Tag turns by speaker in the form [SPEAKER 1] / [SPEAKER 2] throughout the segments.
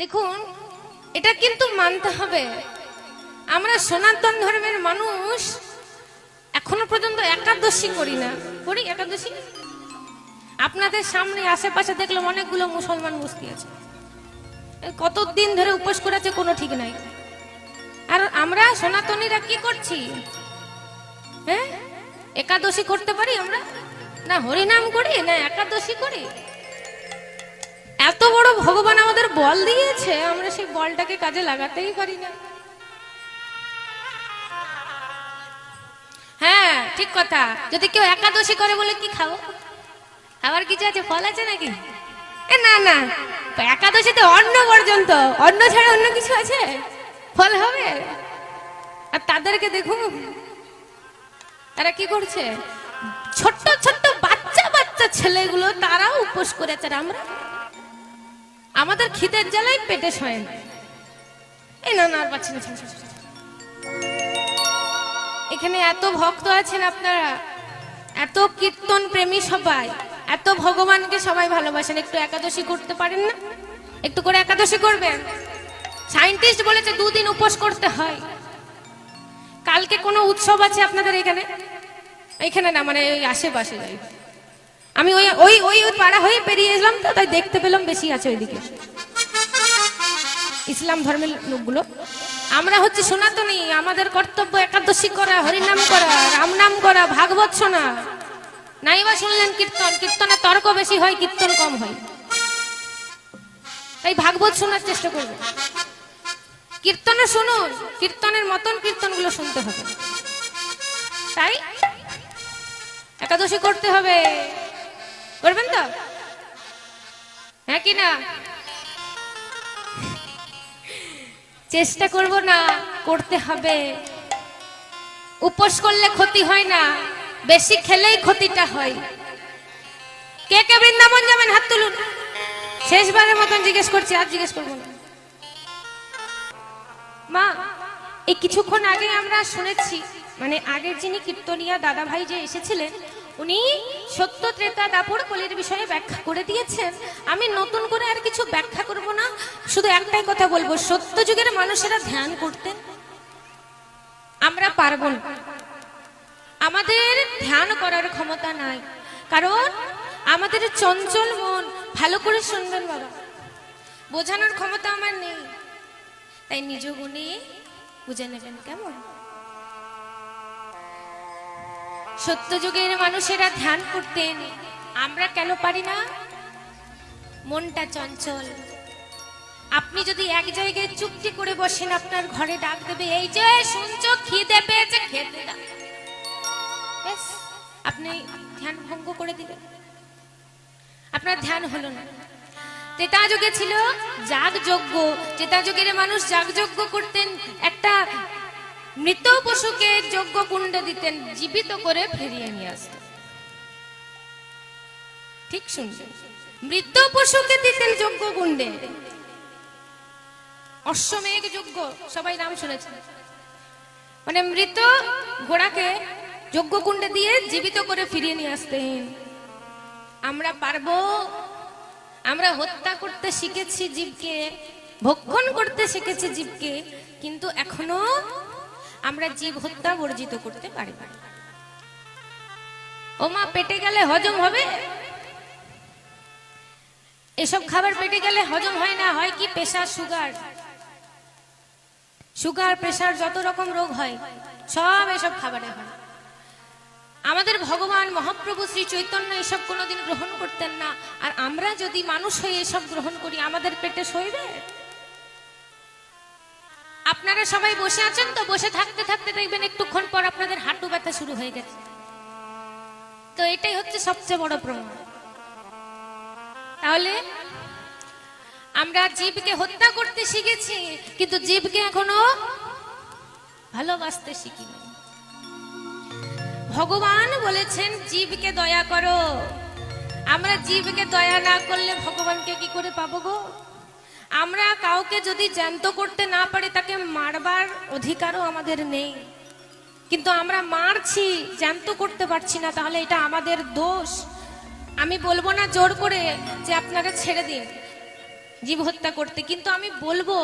[SPEAKER 1] দেখুন এটা কিন্তু মানতে হবে আমরা সনাতন ধর্মের মানুষ এখনো পর্যন্ত একাদশী করি না করি একাদশী আপনাদের সামনে আশেপাশে দেখলাম অনেকগুলো মুসলমান বস্তি আছে কতদিন ধরে উপোস করেছে কোনো ঠিক নাই আর আমরা সনাতনীরা কি করছি হ্যাঁ একাদশী করতে পারি আমরা না হরিনাম করি না একাদশী করি এত বড় ভগবান আমাদের বল দিয়েছে আমরা সেই বলটাকে কাজে লাগাতেই পারি না হ্যাঁ ঠিক কথা যদি কেউ একাদশী করে বলে কি খাবো আবার কিছু আছে ফল আছে নাকি না না একাদশীতে অন্ন পর্যন্ত অন্ন ছাড়া অন্য কিছু আছে ফল হবে আর তাদেরকে দেখুন তারা কি করছে ছোট্ট ছোট্ট বাচ্চা বাচ্চা ছেলেগুলো তারাও উপোস করেছে আমরা আমাদের খিদের জ্বালায় পেটে সয় এ এই না না আর পাচ্ছি না এখানে এত ভক্ত আছেন আপনারা এত কীর্তন প্রেমী সবাই এত ভগবানকে সবাই ভালোবাসেন একটু একাদশী করতে পারেন না একটু করে একাদশী করবেন সায়েন্টিস্ট বলেছে দুদিন উপোস করতে হয় কালকে কোনো উৎসব আছে আপনাদের এখানে এখানে না মানে আশেপাশে যাই আমি ওই ওই ওই ওই পাড়া হয়ে পেরিয়ে এলাম তো তাই দেখতে পেলাম বেশি আছে ওইদিকে ইসলাম ধর্মের লোকগুলো আমরা হচ্ছে সনাতনী আমাদের কর্তব্য একাদশী করা হরিনাম করা রামনাম করা ভাগবত শোনা নাইবা শুনলেন কীর্তন কীর্তনে তর্ক বেশি হয় কীর্তন কম হয় তাই ভাগবত শোনার চেষ্টা করবে কীর্তনে শুনুন কীর্তনের মতন কীর্তনগুলো শুনতে হবে তাই একাদশী করতে হবে করবেন তো হ্যাঁ কি না চেষ্টা করব না করতে হবে উপোস করলে ক্ষতি হয় না বেশি খেলেই ক্ষতিটা হয় কে কে বৃন্দাবন যাবেন হাত তুলুন শেষবারের মতন জিজ্ঞেস করছি আর জিজ্ঞেস করবো না মা এই কিছুক্ষণ আগে আমরা শুনেছি মানে আগের যিনি কীর্তনিয়া দাদা ভাই যে এসেছিলেন উনি সত্য ত্রেতা দাপর কলির বিষয়ে ব্যাখ্যা করে দিয়েছেন আমি নতুন করে আর কিছু ব্যাখ্যা করব না শুধু একটাই কথা বলবো সত্য যুগের মানুষেরা ধ্যান করতেন আমরা পারব না আমাদের ধ্যান করার ক্ষমতা নাই কারণ আমাদের চঞ্চল মন ভালো করে শুনবেন বাবা বোঝানোর ক্ষমতা আমার নেই তাই নিজ গুণে বুঝে নেবেন কেমন সত্যযুগের মানুষেরা ধ্যান করতেন আমরা কেন পারি না মনটা চঞ্চল আপনি যদি এক জায়গায় চুক্তি করে বসেন আপনার ঘরে ডাক দেবে এই যে শুনছো খিদে পেয়েছে খেতে দাও আপনি ধ্যান ভঙ্গ করে দিলেন আপনার ধ্যান হলো না ত্রেতা যুগে ছিল যাগযজ্ঞ চেতা যুগের মানুষ যাগযজ্ঞ করতেন একটা মৃত পশুকে যজ্ঞ কুণ্ডে দিতেন জীবিত করে ফিরিয়ে নিয়ে আসতেন ঠিক শুনছেন মৃত পশুকে দিতেন যজ্ঞ কুণ্ডে অশ্বমেঘ যজ্ঞ সবাই নাম শুনেছেন মানে মৃত ঘোড়াকে যজ্ঞ কুণ্ডে দিয়ে জীবিত করে ফিরিয়ে নিয়ে আসতেন আমরা পারব আমরা হত্যা করতে শিখেছি জীবকে ভক্ষণ করতে শিখেছি জীবকে কিন্তু এখনো আমরা জীব হত্যা বর্জিত করতে পারি ও মা পেটে গেলে হজম হবে এসব খাবার পেটে গেলে হজম হয় না হয় কি প্রেশার সুগার সুগার প্রেশার যত রকম রোগ হয় সব এসব খাবারে হয় আমাদের ভগবান মহাপ্রভু শ্রী চৈতন্য এসব কোনোদিন গ্রহণ করতেন না আর আমরা যদি মানুষ হয়ে এসব গ্রহণ করি আমাদের পেটে সইবে আপনারা সবাই বসে আছেন তো বসে থাকতে থাকতে দেখবেন একটুক্ষণ পর আপনাদের হাঁটু ব্যথা শুরু হয়ে গেছে তো এটাই হচ্ছে সবচেয়ে বড় প্রমাণ তাহলে আমরা জীবকে হত্যা করতে শিখেছি কিন্তু জীবকে এখনো ভালোবাসতে শিখিনি ভগবান বলেছেন জীবকে দয়া করো আমরা জীবকে দয়া না করলে ভগবানকে কি করে পাবো গো আমরা কাউকে যদি জ্যান্ত করতে না পারি তাকে মারবার অধিকারও আমাদের নেই কিন্তু আমরা মারছি জ্যান্ত করতে পারছি না তাহলে এটা আমাদের দোষ আমি বলবো না জোর করে যে আপনারা ছেড়ে দিন জীব হত্যা করতে কিন্তু আমি বলবো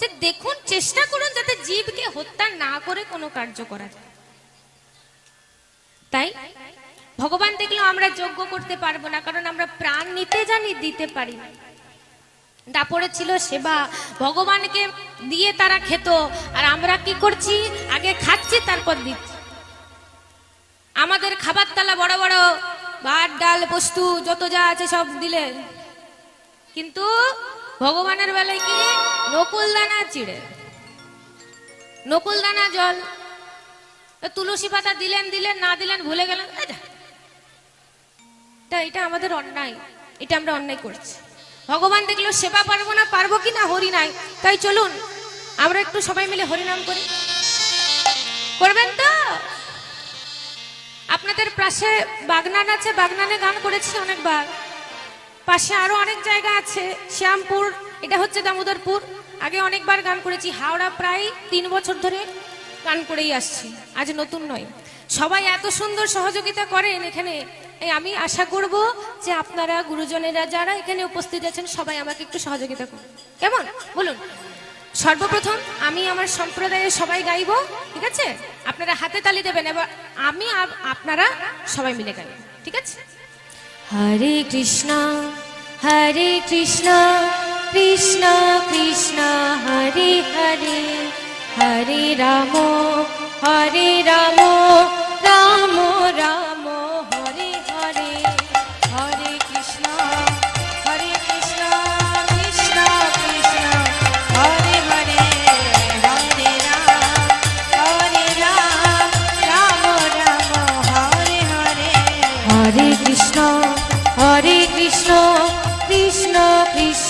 [SPEAKER 1] যে দেখুন চেষ্টা করুন যাতে জীবকে হত্যা না করে কোনো কার্য করা যায় তাই ভগবান দেখলো আমরা যোগ্য করতে পারবো না কারণ আমরা প্রাণ নিতে জানি দিতে পারি না তারপরে ছিল সেবা ভগবানকে দিয়ে তারা খেত আর আমরা কি করছি আগে খাচ্ছি তারপর দিচ্ছি আমাদের খাবার তালা বড় বড় ভাত ডাল পোস্তু যত যা আছে সব দিলে কিন্তু ভগবানের বেলায় কি নকুল দানা চিড়ে নকুল দানা জল তুলসী পাতা দিলেন দিলেন না দিলেন ভুলে গেলেন তা এটা আমাদের অন্যায় এটা আমরা অন্যায় করছি ভগবান দেখলো সেবা পারবো না পারবো কি না হরি নাই তাই চলুন আমরা একটু সবাই মিলে হরিনাম করি করবেন তো আপনাদের পাশে বাগনান আছে বাগনানে গান করেছি অনেকবার পাশে আরো অনেক জায়গা আছে শ্যামপুর এটা হচ্ছে দামোদরপুর আগে অনেকবার গান করেছি হাওড়া প্রায় তিন বছর ধরে গান করেই আসছি আজ নতুন নয় সবাই এত সুন্দর সহযোগিতা করেন এখানে আমি আশা করব যে আপনারা গুরুজনেরা যারা এখানে উপস্থিত আছেন সবাই আমাকে একটু সহযোগিতা করুন কেমন বলুন সর্বপ্রথম আমি আমার সম্প্রদায়ের সবাই গাইব ঠিক আছে আপনারা হাতে তালি দেবেন এবার আমি আপনারা সবাই মিলে গাইব ঠিক আছে
[SPEAKER 2] হরে কৃষ্ণ হরে কৃষ্ণ কৃষ্ণ কৃষ্ণ হরে হরে হরে রাম হরে রাম রাম রাম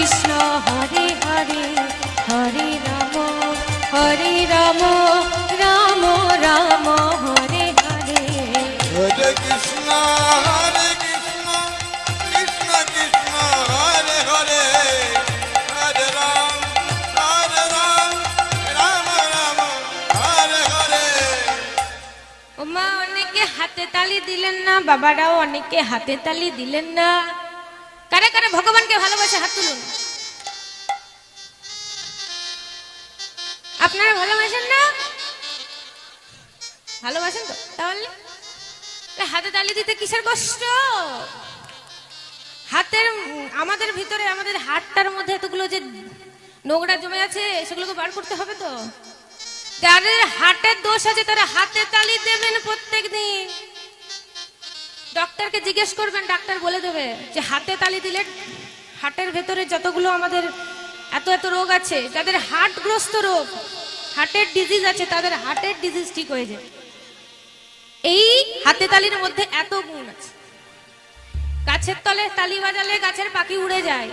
[SPEAKER 2] কৃষ্ণ হরে হরে হরে রাম হরে রাম রাম রাম হরে হরে
[SPEAKER 3] হরে কৃষ্ণ হরে কৃষ্ণ কৃষ্ণ কৃষ্ণ হরে হরে হরে রাম হরে রাম রাম রাম হরে হরে
[SPEAKER 1] ওমা অনেকে হাতে তালি দিলেন না বাবারাও অনেকে হাতে তালি দিলেন না কারা কারা ভগবানকে ভালোবাসে হাত তুলুন আপনারা ভালোবাসেন না ভালোবাসেন তো তাহলে হাতে তালি দিতে কিসের কষ্ট হাতের আমাদের ভিতরে আমাদের হাতটার মধ্যে এতগুলো যে নোংরা জমে আছে সেগুলোকে বার করতে হবে তো যাদের হাটের দোষ আছে তারা হাতে তালি দেবেন প্রত্যেক দিন ডক্টরকে জিজ্ঞেস করবেন ডাক্তার বলে দেবে যে হাতে তালি দিলে হার্টের ভেতরে যতগুলো আমাদের এত এত রোগ আছে যাদের হার্টগ্রস্ত রোগ হার্টের ডিজিজ আছে তাদের হার্টের ডিজিজ ঠিক হয়ে যায় এই হাতে তালির মধ্যে এত গুণ আছে গাছের তলে তালি বাজালে গাছের পাখি উড়ে যায়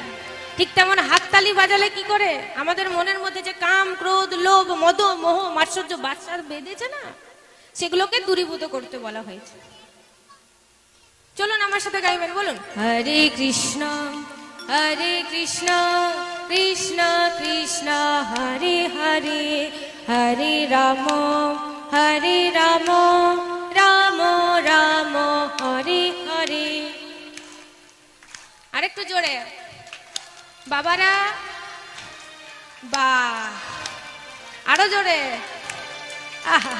[SPEAKER 1] ঠিক তেমন হাত তালি বাজালে কি করে আমাদের মনের মধ্যে যে কাম ক্রোধ লোভ মদ মোহ মাৎসর্য বাচ্চা বেঁধেছে না সেগুলোকে দূরীভূত করতে বলা হয়েছে আমার সাথে গাইবেন বলুন
[SPEAKER 2] হরে কৃষ্ণ হরে কৃষ্ণ কৃষ্ণ কৃষ্ণ হরে হরে হরে রাম হরে রাম রাম রাম হরে হরে
[SPEAKER 1] আরেকটু জোরে বাবারা বা আরো জোরে আহা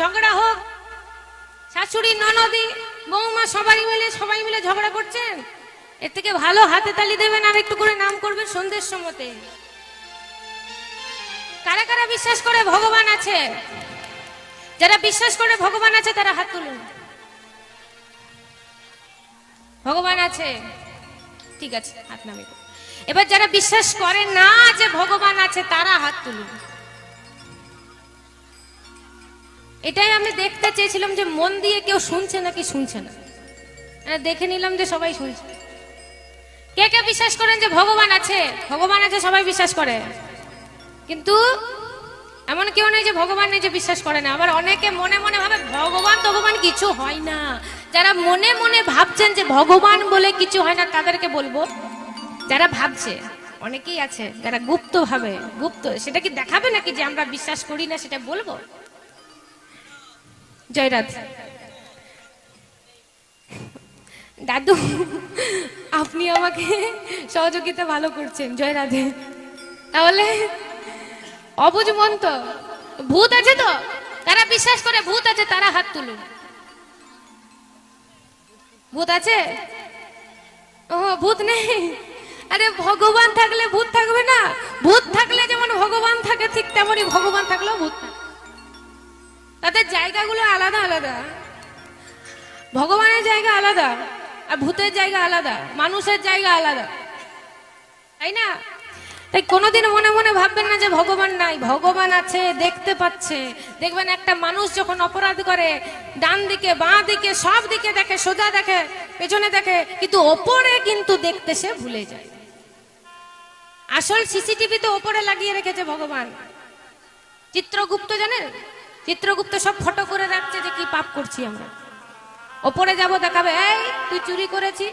[SPEAKER 1] ঝগড়া হোক শাশুড়ি ননদি বৌমা সবাই মিলে সবাই মিলে ঝগড়া করছেন এর থেকে ভালো হাতে তালি দেবেন আর একটু করে নাম করবেন সন্ধ্যের সময়তে কারা কারা বিশ্বাস করে ভগবান আছে যারা বিশ্বাস করে ভগবান আছে তারা হাত তুলুন ভগবান আছে ঠিক আছে হাত নামে এবার যারা বিশ্বাস করে না যে ভগবান আছে তারা হাত তুলুন এটাই আমি দেখতে চেয়েছিলাম যে মন দিয়ে কেউ শুনছে নাকি শুনছে না মানে দেখে নিলাম যে সবাই শুনছে কে কে বিশ্বাস করেন যে ভগবান আছে ভগবান আছে সবাই বিশ্বাস করে কিন্তু এমন কেউ নেই যে ভগবান নেই যে বিশ্বাস করে না আবার অনেকে মনে মনে ভাবে ভগবান ভগবান কিছু হয় না যারা মনে মনে ভাবছেন যে ভগবান বলে কিছু হয় না তাদেরকে বলবো যারা ভাবছে অনেকেই আছে যারা গুপ্ত ভাবে গুপ্ত সেটা কি দেখাবে নাকি যে আমরা বিশ্বাস করি না সেটা বলবো জয়রাজ দাদু আপনি আমাকে সহযোগিতা ভালো করছেন জয়রাধে তাহলে অবুজমন্ত ভূত আছে তো তারা বিশ্বাস করে ভূত আছে তারা হাত তুলুন ভূত আছে ও ভূত নেই আরে ভগবান থাকলে ভূত থাকবে না ভূত থাকলে যেমন ভগবান থাকে ঠিক তেমনই ভগবান থাকলেও ভূত থাকে তাদের জায়গাগুলো আলাদা আলাদা ভগবানের জায়গা আলাদা আর ভূতের জায়গা আলাদা মানুষের জায়গা আলাদা তাই না তাই কোনোদিন মনে মনে ভাববেন না যে ভগবান নাই ভগবান আছে দেখতে পাচ্ছে দেখবেন একটা মানুষ যখন অপরাধ করে ডান দিকে বাঁ দিকে সব দিকে দেখে সোজা দেখে পেছনে দেখে কিন্তু ওপরে কিন্তু দেখতে সে ভুলে যায় আসল সিসিটিভি তো ওপরে লাগিয়ে রেখেছে ভগবান চিত্রগুপ্ত জানেন চিত্রগুপ্ত সব ফটো করে রাখছে যে কি পাপ করছি আমরা ওপরে যাব দেখাবে এই তুই চুরি করেছি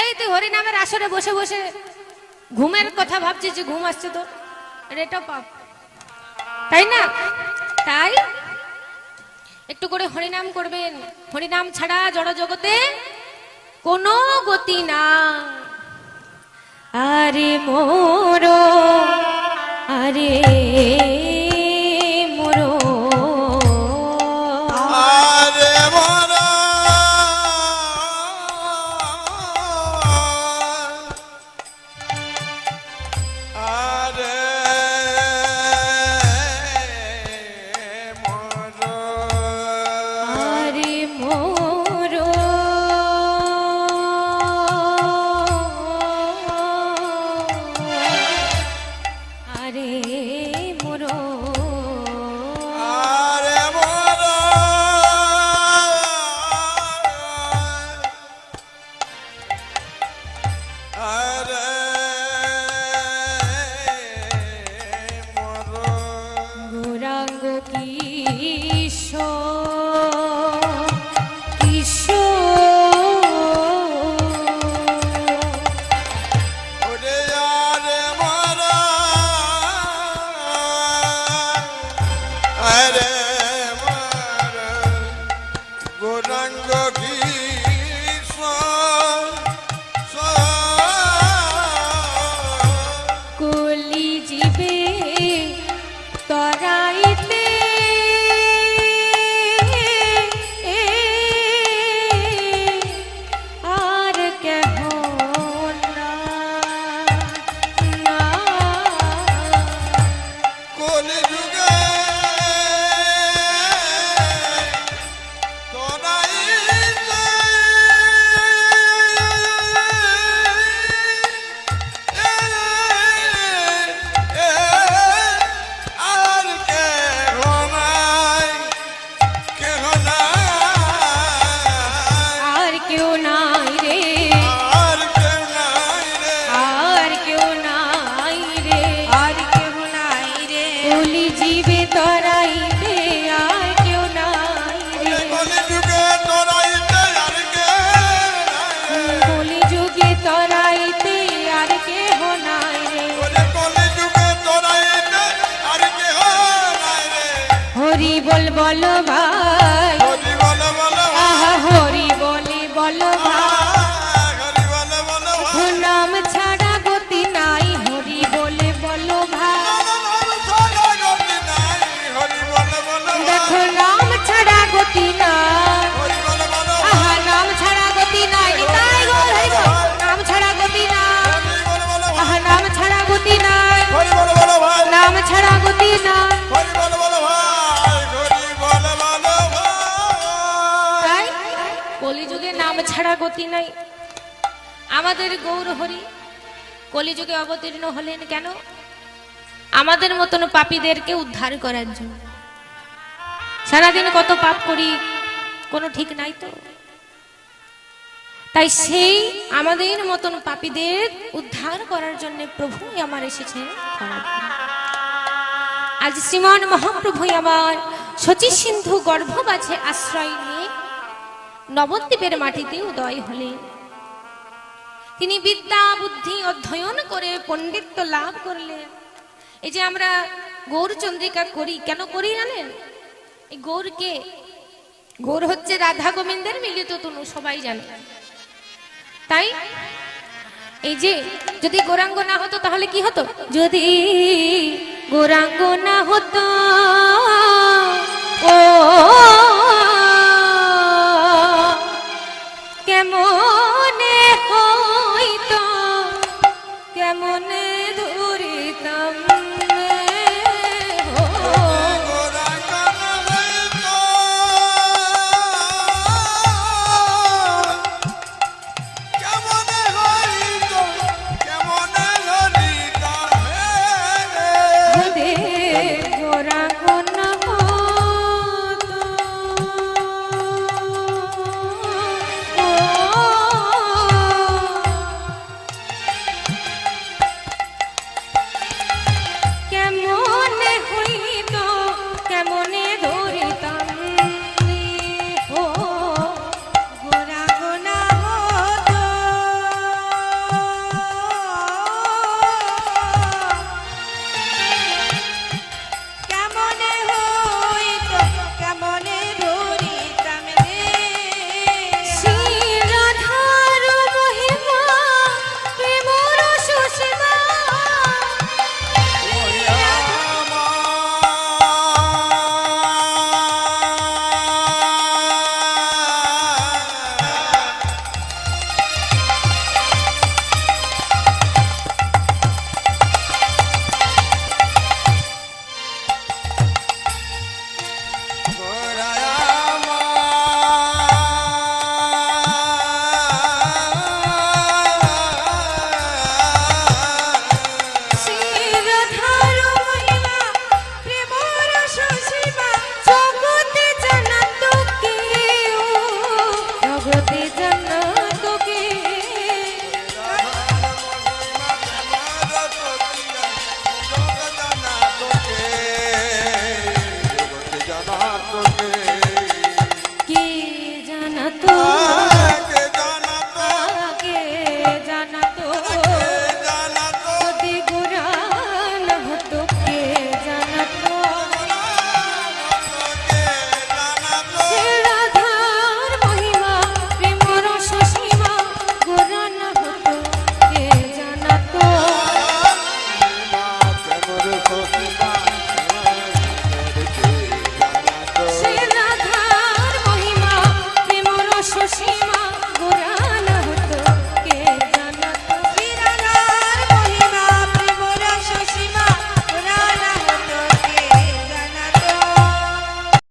[SPEAKER 1] এই তুই হরিনামের আসরে বসে বসে ঘুমের কথা ভাবছিস যে ঘুম আসছে তো এটা পাপ তাই না তাই একটু করে হরিনাম করবেন হরিনাম ছাড়া জড় জগতে কোনো গতি না
[SPEAKER 2] আরে মোর আরে পাগল বলবা
[SPEAKER 1] কলিযুগে নাম ছাড়া গতি নাই আমাদের গৌরহরি কলিযুগে অবতীর্ণ হলেন কেন আমাদের মতন পাপীদেরকে উদ্ধার করার জন্য সারাদিন কত পাপ করি কোনো ঠিক নাই তো তাই সেই আমাদের মতন পাপীদের উদ্ধার করার জন্য প্রভু আমার এসেছে আজ শ্রীমান মহাপ্রভুই আমার শচী সিন্ধু গর্ভবাছে আশ্রয় নিয়ে নবদ্বীপের মাটিতে উদয় হলে তিনি বিদ্যা বুদ্ধি অধ্যয়ন করে পণ্ডিত্য লাভ করলেন এই যে আমরা গৌরচন্দ্রিকা করি কেন করি জানেন এই গৌরকে গৌর হচ্ছে রাধা গোবিন্দের মিলিত তনু সবাই জানে তাই এই যে যদি গৌরাঙ্গ না হতো তাহলে কি হতো
[SPEAKER 2] যদি গৌরাঙ্গ না হতো ও